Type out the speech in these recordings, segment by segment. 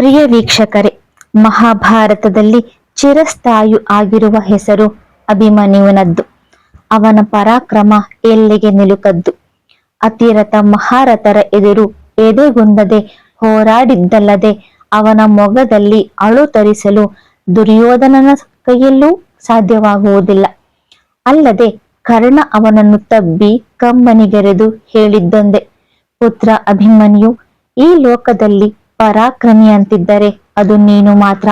ಪ್ರಿಯ ವೀಕ್ಷಕರೇ, ಮಹಾಭಾರತದಲ್ಲಿ ಚಿರಸ್ಥಾಯು ಆಗಿರುವ ಹೆಸರು ಅಭಿಮನ್ಯುವನದ್ದು. ಅವನ ಪರಾಕ್ರಮ ಎಲ್ಲಿಗೆ ನಿಲುಕದ್ದು? ಅತಿರಥ ಮಹಾರಥರ ಎದುರು ಎದೆಗುಂದದೆ ಹೋರಾಡಿದ್ದಲ್ಲದೆ ಅವನ ಮೊಗದಲ್ಲಿ ಅಳು ತರಿಸಲು ದುರ್ಯೋಧನನ ಕೈಯಲ್ಲೂ ಸಾಧ್ಯವಾಗುವುದಿಲ್ಲ. ಅಲ್ಲದೆ ಕರ್ಣ ಅವನನ್ನು ತಬ್ಬಿ ಕಮ್ಮನಿಗೆರೆದು ಹೇಳಿದ್ದೊಂದೇ, ಪುತ್ರ ಅಭಿಮನ್ಯು, ಈ ಲೋಕದಲ್ಲಿ ಪರಾಕ್ರಮಿ ಅಂತಿದ್ದರೆ ಅದು ನೀನು ಮಾತ್ರ.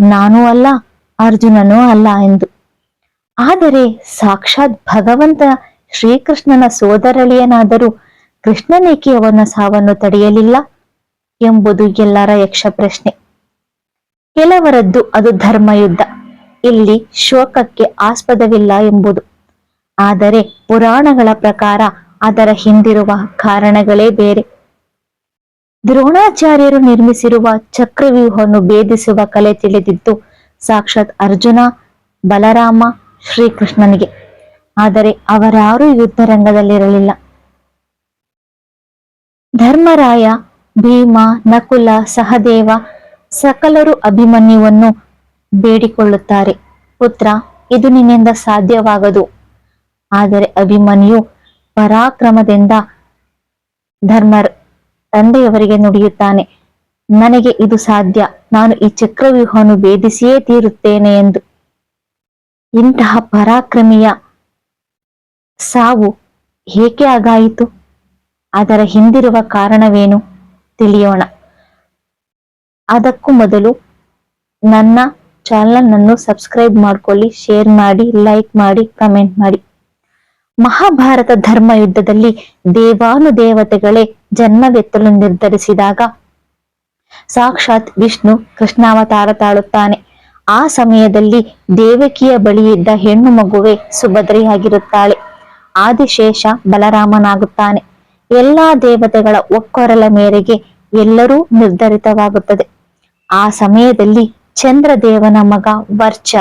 ನಾನೂ ಅಲ್ಲ, ಅರ್ಜುನನೂ ಅಲ್ಲ ಎಂದು. ಆದರೆ ಸಾಕ್ಷಾತ್ ಭಗವಂತ ಶ್ರೀಕೃಷ್ಣನ ಸೋದರಳಿಯನಾದರೂ ಕೃಷ್ಣನೇಕೆ ಅವನ ಸಾವನ್ನು ತಡೆಯಲಿಲ್ಲ ಎಂಬುದು ಎಲ್ಲರ ಯಕ್ಷ ಪ್ರಶ್ನೆ ಕೆಲವರದ್ದು ಅದು ಧರ್ಮಯುದ್ಧ. ಇಲ್ಲಿ ಶೋಕಕ್ಕೆ ಆಸ್ಪದವಿಲ್ಲ ಎಂಬುದು. ಆದರೆ ಪುರಾಣಗಳ ಪ್ರಕಾರ ಅದರ ಹಿಂದಿರುವ ಕಾರಣಗಳೇ ಬೇರೆ. ದ್ರೋಣಾಚಾರ್ಯರು ನಿರ್ಮಿಸಿರುವ ಚಕ್ರವ್ಯೂಹವನ್ನು ಭೇದಿಸುವ ಕಲೆ ತಿಳಿದಿದ್ದು, ಸಾಕ್ಷಾತ್ ಅರ್ಜುನ, ಬಲರಾಮ, ಶ್ರೀಕೃಷ್ಣನಿಗೆ. ಆದರೆ ಅವರಾರೂ ಯುದ್ಧರಂಗದಲ್ಲಿರಲಿಲ್ಲ ಧರ್ಮರಾಯ, ಭೀಮ, ನಕುಲ, ಸಹದೇವ ಸಕಲರು ಅಭಿಮನ್ಯುವನ್ನು ಬೇಡಿಕೊಳ್ಳುತ್ತಾರೆ. ಪುತ್ರ, ಇದು ನಿನ್ನಿಂದ ಸಾಧ್ಯವಾಗದು. ಆದರೆ ಅಭಿಮನ್ಯು ಪರಾಕ್ರಮದಿಂದ ಧರ್ಮ ತಂದೆಯವರಿಗೆ ನುಡಿಯುತ್ತಾನೆ. ನನಗೆ ಇದು ಸಾಧ್ಯ. ನಾನು ಈ ಚಕ್ರವ್ಯೂಹವನ್ನು ಭೇದಿಸಿಯೇ ತೀರುತ್ತೇನೆ ಎಂದು. ಇಂತಹ ಪರಾಕ್ರಮಿಯ ಸಾವು ಏಕೆ ಆಗಾಯಿತು? ಅದರ ಹಿಂದಿರುವ ಕಾರಣವೇನು ತಿಳಿಯೋಣ. ಅದಕ್ಕೂ ಮೊದಲು ನನ್ನ ಚಾನಲ್ ಅನ್ನು ಸಬ್ಸ್ಕ್ರೈಬ್ ಮಾಡ್ಕೊಳ್ಳಿ, ಶೇರ್ ಮಾಡಿ, ಲೈಕ್ ಮಾಡಿ, ಕಮೆಂಟ್ ಮಾಡಿ. ಮಹಾಭಾರತ ಧರ್ಮ ಯುದ್ಧದಲ್ಲಿ ದೇವಾನುದೇವತೆಗಳೇ ಜನ್ಮವೆತ್ತಲು ನಿರ್ಧರಿಸಿದಾಗ ಸಾಕ್ಷಾತ್ ವಿಷ್ಣು ಕೃಷ್ಣಾವತಾರ ತಾಳುತ್ತಾನೆ. ಆ ಸಮಯದಲ್ಲಿ ದೇವಕಿಯ ಬಳಿಯಿದ್ದ ಹೆಣ್ಣು ಮಗುವೆ ಸುಭದ್ರೆಯಾಗಿರುತ್ತಾಳೆ. ಆದಿಶೇಷ ಬಲರಾಮನಾಗುತ್ತಾನೆ. ಎಲ್ಲಾ ದೇವತೆಗಳ ಒಕ್ಕೊರಲ ಮೇರೆಗೆ ಎಲ್ಲರೂ ನಿರ್ಧರಿತವಾಗುತ್ತದೆ. ಆ ಸಮಯದಲ್ಲಿ ಚಂದ್ರದೇವನ ಮಗ ವರ್ಚ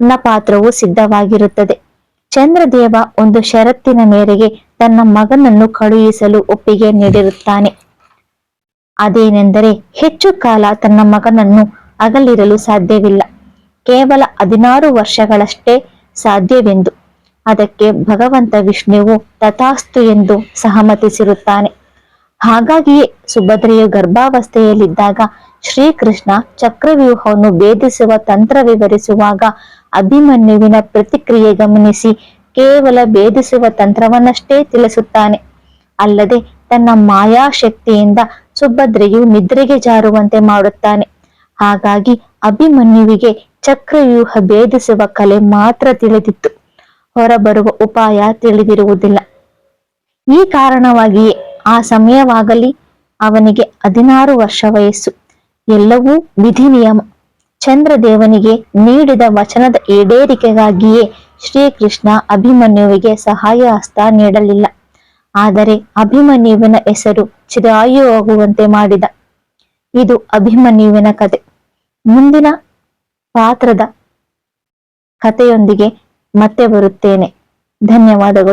ನ ಪಾತ್ರವು ಸಿದ್ಧವಾಗಿರುತ್ತದೆ. ಚಂದ್ರದೇವ ಒಂದು ಷರತ್ತಿನ ಮೇರೆಗೆ ತನ್ನ ಮಗನನ್ನು ಕಳುಹಿಸಲು ಒಪ್ಪಿಗೆ ನೀಡಿರುತ್ತಾನೆ. ಅದೇನೆಂದರೆ ಹೆಚ್ಚು ಕಾಲ ತನ್ನ ಮಗನನ್ನು ಅಗಲಿರಲು ಸಾಧ್ಯವಿಲ್ಲ. ಕೇವಲ ಹದಿನಾರು ವರ್ಷಗಳಷ್ಟೇ ಸಾಧ್ಯವೆಂದು. ಅದಕ್ಕೆ ಭಗವಂತ ವಿಷ್ಣುವು ತಥಾಸ್ತು ಎಂದು ಸಹಮತಿಸಿರುತ್ತಾನೆ. ಹಾಗಾಗಿಯೇ ಸುಭದ್ರೆಯು ಗರ್ಭಾವಸ್ಥೆಯಲ್ಲಿದ್ದಾಗ ಶ್ರೀಕೃಷ್ಣ ಚಕ್ರವ್ಯೂಹವನ್ನು ಭೇದಿಸುವ ತಂತ್ರ ವಿವರಿಸುವಾಗ ಅಭಿಮನ್ಯುವಿನ ಪ್ರತಿಕ್ರಿಯೆ ಗಮನಿಸಿ ಕೇವಲ ಭೇದಿಸುವ ತಂತ್ರವನ್ನಷ್ಟೇ ತಿಳಿಸುತ್ತಾನೆ. ಅಲ್ಲದೆ ತನ್ನ ಮಾಯಾಶಕ್ತಿಯಿಂದ ಸುಭದ್ರೆಯು ನಿದ್ರೆಗೆ ಜಾರುವಂತೆ ಮಾಡುತ್ತಾನೆ. ಹಾಗಾಗಿ ಅಭಿಮನ್ಯುವಿಗೆ ಚಕ್ರವ್ಯೂಹ ಭೇದಿಸುವ ಕಲೆ ಮಾತ್ರ ತಿಳಿದಿತ್ತು. ಹೊರಬರುವ ಉಪಾಯ ತಿಳಿದಿರುವುದಿಲ್ಲ. ಈ ಕಾರಣವಾಗಿಯೇ ಆ ಸಮಯವಾಗಲಿ ಅವನಿಗೆ ಹದಿನಾರು ವರ್ಷ ವಯಸ್ಸು. ಎಲ್ಲವೂ ವಿಧಿ ನಿಯಮ ಚಂದ್ರದೇವನಿಗೆ ನೀಡಿದ ವಚನದ ಈಡೇರಿಕೆಗಾಗಿಯೇ ಶ್ರೀಕೃಷ್ಣ ಅಭಿಮನ್ಯುವಿಗೆ ಸಹಾಯ ಹಸ್ತ ನೀಡಲಿಲ್ಲ. ಆದರೆ ಅಭಿಮನ್ಯುವಿನ ಹೆಸರು ಚಿರಾಯುವಾಗುವಂತೆ ಮಾಡಿದ. ಇದು ಅಭಿಮನ್ಯುವಿನ ಕತೆ. ಮುಂದಿನ ಪಾತ್ರದ ಕಥೆಯೊಂದಿಗೆ ಮತ್ತೆ ಬರುತ್ತೇನೆ. ಧನ್ಯವಾದಗಳು.